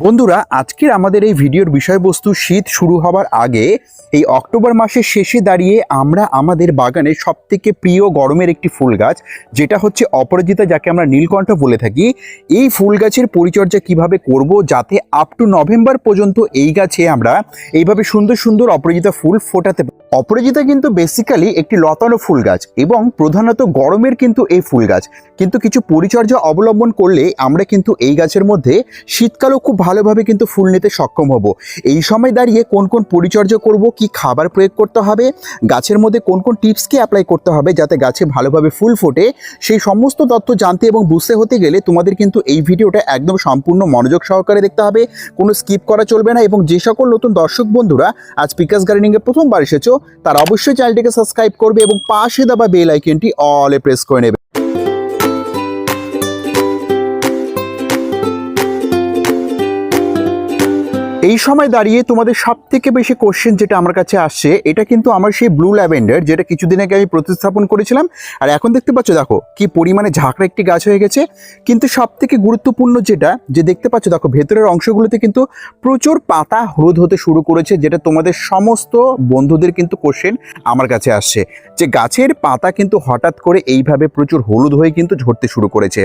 বন্ধুরা, আজকের আমাদের এই ভিডিওর বিষয়বস্তু শীত শুরু হবার আগে এই অক্টোবর মাসের শেষে দাঁড়িয়ে আমরা আমাদের বাগানে সবথেকে প্রিয় গরমের একটি ফুল গাছ, যেটা হচ্ছে অপরাজিতা, যাকে আমরা নীলকণ্ঠ বলে থাকি। এই ফুল গাছের পরিচর্যা কীভাবে করব যাতে আপ টু নভেম্বর পর্যন্ত এই গাছে আমরা এইভাবে সুন্দর সুন্দর অপরাজিতা ফুল ফোটাতে অপরাজিতা কিন্তু বেসিক্যালি একটি লতানো ফুল গাছ এবং প্রধানত গরমের কিন্তু এই ফুল গাছ কিন্তু কিছু পরিচর্যা অবলম্বন করলে আমরা কিন্তু এই গাছের মধ্যে শীতকালেও খুব ভালোভাবে কিন্তু ফুল নিতে সক্ষম হব। এই সময় দাঁড়িয়ে কোন কোন পরিচর্যা করব, কি খাবার প্রয়োগ করতে হবে, গাছের মধ্যে কোন কোন টিপসকে অ্যাপ্লাই করতে হবে যাতে গাছে ভালোভাবে ফুল ফোটে, সেই সমস্ত তথ্য জানতে এবং বুঝতে হতে গেলে তোমাদের কিন্তু এই ভিডিওটা একদম সম্পূর্ণ মনোযোগ সহকারে দেখতে হবে। কোনো স্কিপ করা চলবে না এবং যে সকল নতুন দর্শক বন্ধুরা আজ পিকাস গার্ডেনিংয়ে প্রথমবার এসেছ তারা অবশ্যই চ্যানেলটিকে সাবস্ক্রাইব করবে এবং পাশে দেওয়া বেল আইকনটি অলে প্রেস করে নেবে। এই সময় দাঁড়িয়ে তোমাদের সব থেকে বেশি কোশ্চেন যেটা আমার কাছে আসছে, এটা কিন্তু আমার সেই ব্লু ল্যাভেন্ডার যেটা কিছুদিন আগে আমি প্রতিস্থাপন করেছিলাম। আর এখন দেখতে পাচ্ছ, দেখো, কি পরিমাণে ঝাঁকড়া একটি গাছ হয়ে গেছে। কিন্তু সব থেকে গুরুত্বপূর্ণ যেটা, যে দেখতে পাচ্ছ, দেখো, ভেতরের অংশগুলোতে কিন্তু প্রচুর পাতা হলুদ হতে শুরু করেছে, যেটা তোমাদের সমস্ত বন্ধুদের কিন্তু কোশ্চেন আমার কাছে আসছে। যে গাছের পাতা কিন্তু হঠাৎ করে এইভাবে প্রচুর হলুদ হয়ে কিন্তু ঝরতে শুরু করেছে।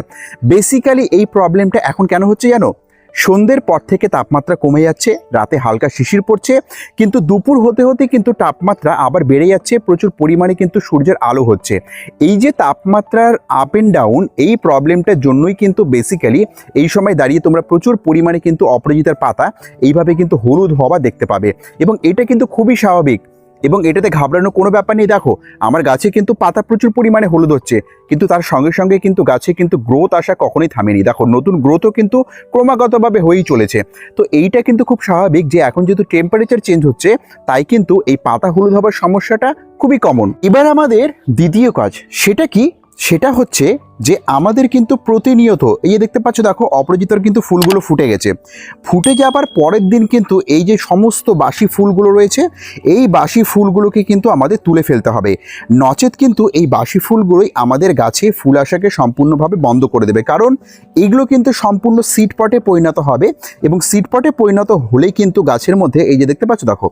বেসিক্যালি এই প্রবলেমটা এখন কেন হচ্ছে জানো? সন্ধ্যের পর থেকে তাপমাত্রা কমে যাচ্ছে, রাতে হালকা শিশির পড়ছে, কিন্তু দুপুর হতে হতে কিন্তু তাপমাত্রা আবার বেড়ে যাচ্ছে, প্রচুর পরিমাণে কিন্তু সূর্যের আলো হচ্ছে। এই যে তাপমাত্রার আপ অ্যান্ড ডাউন এই প্রবলেমটার জন্যই কিন্তু বেসিক্যালি এই সময় দাঁড়িয়ে তোমরা প্রচুর পরিমাণে কিন্তু অপরাজিতার পাতা এইভাবে কিন্তু হলুদ হওয়া দেখতে পাবে। এবং এটা কিন্তু খুবই স্বাভাবিক। এবং এটাতে ঘাবড়ানোর কোনো ব্যাপার নেই। দেখো, আমার গাছে কিন্তু পাতা প্রচুর পরিমাণে হলুদ হচ্ছে, কিন্তু তার সঙ্গে সঙ্গে কিন্তু গাছে কিন্তু গ্রোথ আসা কখনোই থামেনি। দেখো, নতুন গ্রোথও কিন্তু ক্রমাগতভাবে হয়েই চলেছে। তো এইটা কিন্তু খুব স্বাভাবিক যে এখন যেহেতু টেম্পারেচার চেঞ্জ হচ্ছে, তাই কিন্তু এই পাতা হলুদ হবার সমস্যাটা খুবই কমন এবার আমাদের দ্বিতীয় কাজ, সেটা কি? সেটা হচ্ছে যে আমাদের কিন্তু প্রতিনিয়ত, এই যে দেখতে পাচ্ছ, দেখো, অপরাজিতার কিন্তু ফুলগুলো ফুটে গেছে। ফুটে যাবার পরের দিন কিন্তু এই যে সমস্ত বাসি ফুলগুলো রয়েছে, এই বাসি ফুলগুলোকে কিন্তু আমাদের তুলে ফেলতে হবে। নচেত কিন্তু এই বাসি ফুলগুলোই আমাদের গাছে ফুল আসাকে সম্পূর্ণভাবে বন্ধ করে দেবে। কারণ এগুলো কিন্তু সম্পূর্ণ সিড পটে পরিণত হবে এবং সিড পটে পরিণত হলেই কিন্তু গাছের মধ্যে, এই যে দেখতে পাচ্ছ, দেখো,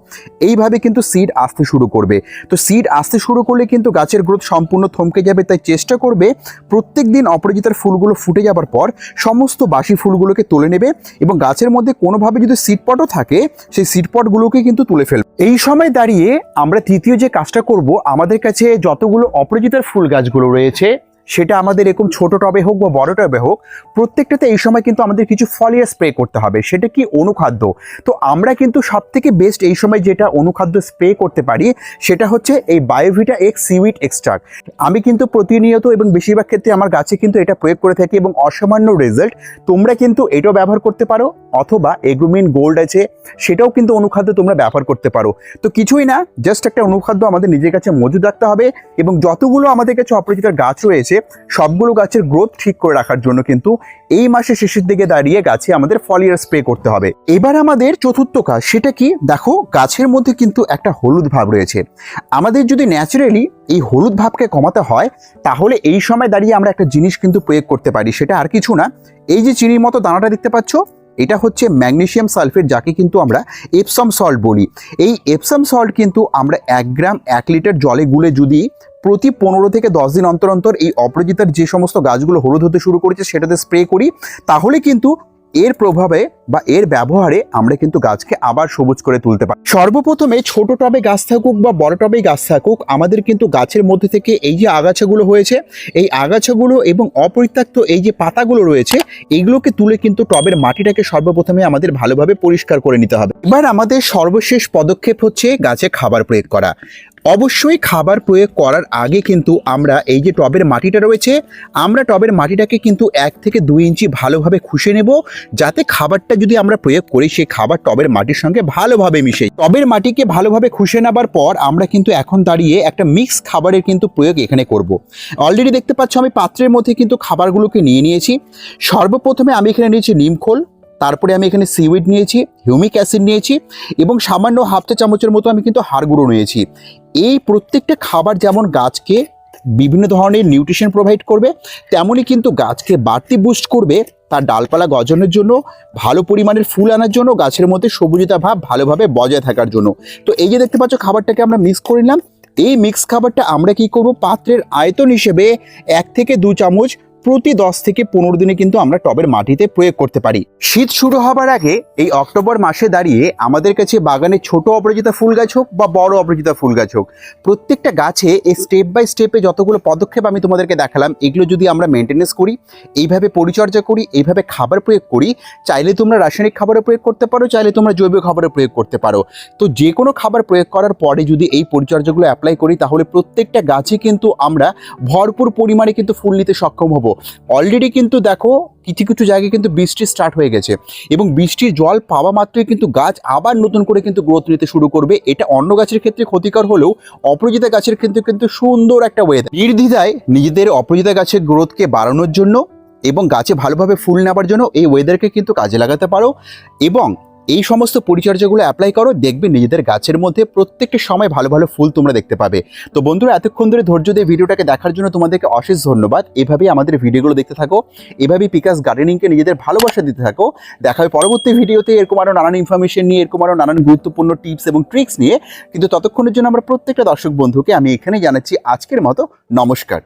এইভাবে কিন্তু সিড আসতে শুরু করবে। তো সিড আসতে শুরু করলে কিন্তু গাছের গ্রোথ সম্পূর্ণ থমকে যাবে, তাই চেষ্টা করবে প্রত্যেক দিন অপরাজিতার ফুলগুলো ফুটে যাবার পর সমস্ত বাসি ফুলগুলোকে তুলে নেবে এবং গাছের মধ্যে কোনোভাবে যদি সিটপটও থাকে, সেই সিটপটগুলোকে কিন্তু তুলে ফেলবে। এই সময় দাঁড়িয়ে আমরা তৃতীয় যে কাজটা করব, আমাদের কাছে যতগুলো অপরাজিতার ফুল গাছগুলো রয়েছে সেটা আমাদের এরকম ছোট টবে হোক বা বড় টবে হোক, প্রত্যেকটাতে এই সময় কিন্তু আমাদের কিছু ফলিয়া স্প্রে করতে হবে। সেটা কি অনুখাদ্য? তো আমরা কিন্তু সব থেকে বেস্ট এই সময় যেটা অনুখাদ্য স্প্রে করতে পারি, সেটা হচ্ছে এই বায়োভিটা এক্স সিউইট এক্সট্রাক্ট আমি কিন্তু প্রতিনিয়ত এবং বেশিরভাগ ক্ষেত্রে আমার গাছে কিন্তু এটা প্রয়োগ করে থাকি এবং অসামান্য রেজাল্ট তোমরা কিন্তু এটাও ব্যবহার করতে পারো। অথবা এগ্রোমিন গোল্ড আছে, সেটাও কিন্তু অনুখাদ্য তোমরা ব্যবহার করতে পারো। তো কিছুই না জাস্ট একটা অনুখাদ্য আমাদের নিজের কাছে মজুদ রাখতে হবে এবং যতগুলো আমাদের কাছে অপরিচিতার গাছ রয়েছে, সবগুলো গাছের গ্রোথ ঠিক করে রাখার জন্য কিন্তু এই মাসের শেষের দিকে দাঁড়িয়ে গাছে আমাদের ফলিয়ার স্প্রে করতে হবে। এবার আমাদের চতুর্থ কাজ, সেটা কি? দেখো, গাছের মধ্যে কিন্তু একটা হলুদ ভাব রয়েছে। আমাদের যদি ন্যাচারালি এই হলুদ ভাবকে কমাতে হয়, তাহলে এই সময় দাঁড়িয়ে আমরা একটা জিনিস কিন্তু প্রয়োগ করতে পারি, সেটা আর কিছু না। এই যে চিনির মতো দানাটা দেখতে পাচ্ছ এটা হচ্ছে ম্যাগনেশিয়াম সালফেট, যাকে কিন্তু আমরা এপসাম সল্ট বলি। এই এপসাম সল্ট কিন্তু আমরা এক গ্রাম, এক লিটার জলে গুলে যদি প্রতি পনেরো থেকে দশ দিন অন্তর অন্তর এই অপরাজিতার যে সমস্ত গাছগুলো হলুদ হতে শুরু করেছে, সেটাতে স্প্রে করি, তাহলে কিন্তু এর প্রভাবে বা এর ব্যবহারে আমরা কিন্তু গাছকে আবার সবুজ করে তুলতে পারি। সর্বপ্রথমে ছোট টবে গাছ থাকুক বা বড় টবে গাছ থাকুক, আমাদের কিন্তু গাছের মধ্যে থেকে এই যে আগাছাগুলো হয়েছে, এই আগাছাগুলো এবং অপরিত্যক্ত এই যে পাতাগুলো রয়েছে এইগুলোকে তুলে কিন্তু টবের মাটিটাকে সর্বপ্রথমে আমাদের ভালোভাবে পরিষ্কার করে নিতে হবে। এবার আমাদের সর্বশেষ পদক্ষেপ হচ্ছে গাছে খাবার প্রয়োগ করা। অবশ্যই খাবার প্রয়োগ করার আগে কিন্তু আমরা এই যে টবের মাটিটা রয়েছে, আমরা টবের মাটিটাকে কিন্তু এক থেকে দুই ইঞ্চি ভালোভাবে খুশে নেব, যাতে খাবারটা যদি আমরা প্রয়োগ করি, সেই খাবার টবের মাটির সঙ্গে ভালোভাবে মিশে। টবের মাটিকে ভালোভাবে খুশে নেবার পর আমরা কিন্তু এখন দাঁড়িয়ে একটা মিক্স খাবারের কিন্তু প্রয়োগ এখানে করব। অলরেডি দেখতে পাচ্ছ আমি পাত্রের মধ্যে কিন্তু খাবারগুলোকে নিয়ে নিয়েছি। সর্বপ্রথমে আমি এখানে নিয়েছি নিমখোল তারপরে আমি এখানে সিউইড নিয়েছি হিউমিক অ্যাসিড নিয়েছি এবং সামান্য হাফ চা চামচের মতো আমি কিন্তু হাড় গুঁড়ো নিয়েছি। এই প্রত্যেকটা খাবার যেমন গাছকে বিভিন্ন ধরনের নিউট্রিশন প্রোভাইড করবে তেমনই কিন্তু গাছকে বাড়তি বুস্ট করবে তার ডালপালা গজানোর জন্য, ভালো পরিমাণের ফুল আনার জন্য, গাছের মধ্যে সবুজতা ভাব ভালোভাবে বজায় থাকার জন্য। তো এই যে দেখতে পাচ্ছ খাবারটাকে আমরা মিক্স করে নিলাম, এই মিক্স খাবারটা আমরা কি করব? পাত্রের আয়তন হিসেবে এক থেকে দু চামচ প্রতি দশ থেকে পনেরো দিনে কিন্তু আমরা টবের মাটিতে প্রয়োগ করতে পারি। শীত শুরু হবার আগে এই অক্টোবর মাসে দাঁড়িয়ে আমাদের কাছে বাগানে ছোট অপরাজিতা ফুল গাছ হোক বা বড় অপরাজিতা ফুল গাছ হোক, প্রত্যেকটা গাছে এই স্টেপ বাই স্টেপে যতগুলো পদক্ষেপ আমি তোমাদেরকে দেখালাম, এগুলো যদি আমরা মেনটেনেন্স করি, এইভাবে পরিচর্যা করি, এইভাবে খাবার প্রয়োগ করি, চাইলে তোমরা রাসায়নিক খাবারের প্রয়োগ করতে পারো, চাইলে তোমরা জৈব খাবারের প্রয়োগ করতে পারো। তো যে কোনো খাবার প্রয়োগ করার পরে যদি এই পরিচর্যাগুলো অ্যাপ্লাই করি, তাহলে প্রত্যেকটা গাছে কিন্তু আমরা ভরপুর পরিমাণে কিন্তু ফুল নিতে সক্ষম হব। অলরেডি কিন্তু দেখো কিছু কিছু জায়গায় কিন্তু বৃষ্টি স্টার্ট হয়ে গেছে এবং বৃষ্টির জল পাওয়া মাত্রই কিন্তু গাছ আবার নতুন করে কিন্তু গ্রোথ নিতে শুরু করবে। এটা অন্য গাছের ক্ষেত্রে ক্ষতিকর হলেও অপরাজিতা গাছের কিন্তু কিন্তু সুন্দর একটা ওয়েদার নির্দ্বিধায় নিজেদের অপরাজিতা গাছের গ্রোথকে বাড়ানোর জন্য এবং গাছে ভালোভাবে ফুল নেবার জন্য এই ওয়েদারকে কিন্তু কাজে লাগাতে পারো এবং এই সমস্ত পরিচর্যাগুলো অ্যাপ্লাই করো, দেখবে নিজেদের গাছের মধ্যে প্রত্যেকটা সময় ভালো ভালো ফুল তোমরা দেখতে পাবে। তো বন্ধুরা, এতক্ষণ ধরে ধৈর্য দিয়ে ভিডিওটাকে দেখার জন্য তোমাদেরকে অশেষ ধন্যবাদ। এভাবেই আমাদের ভিডিওগুলো দেখতে থাকো, এভাবেই পিকাস গার্ডেনিংকে নিজেদের ভালোবাসা দিতে থাকো। দেখা হয় পরবর্তী ভিডিওতে এরকম আরও নানান ইনফরমেশন নিয়ে, এরকম আরও নানান গুরুত্বপূর্ণ টিপস এবং ট্রিক্স নিয়ে। কিন্তু ততক্ষণের জন্য আমরা প্রত্যেকটা দর্শক বন্ধুকে আমি এখানেই জানাচ্ছি আজকের মতো, নমস্কার।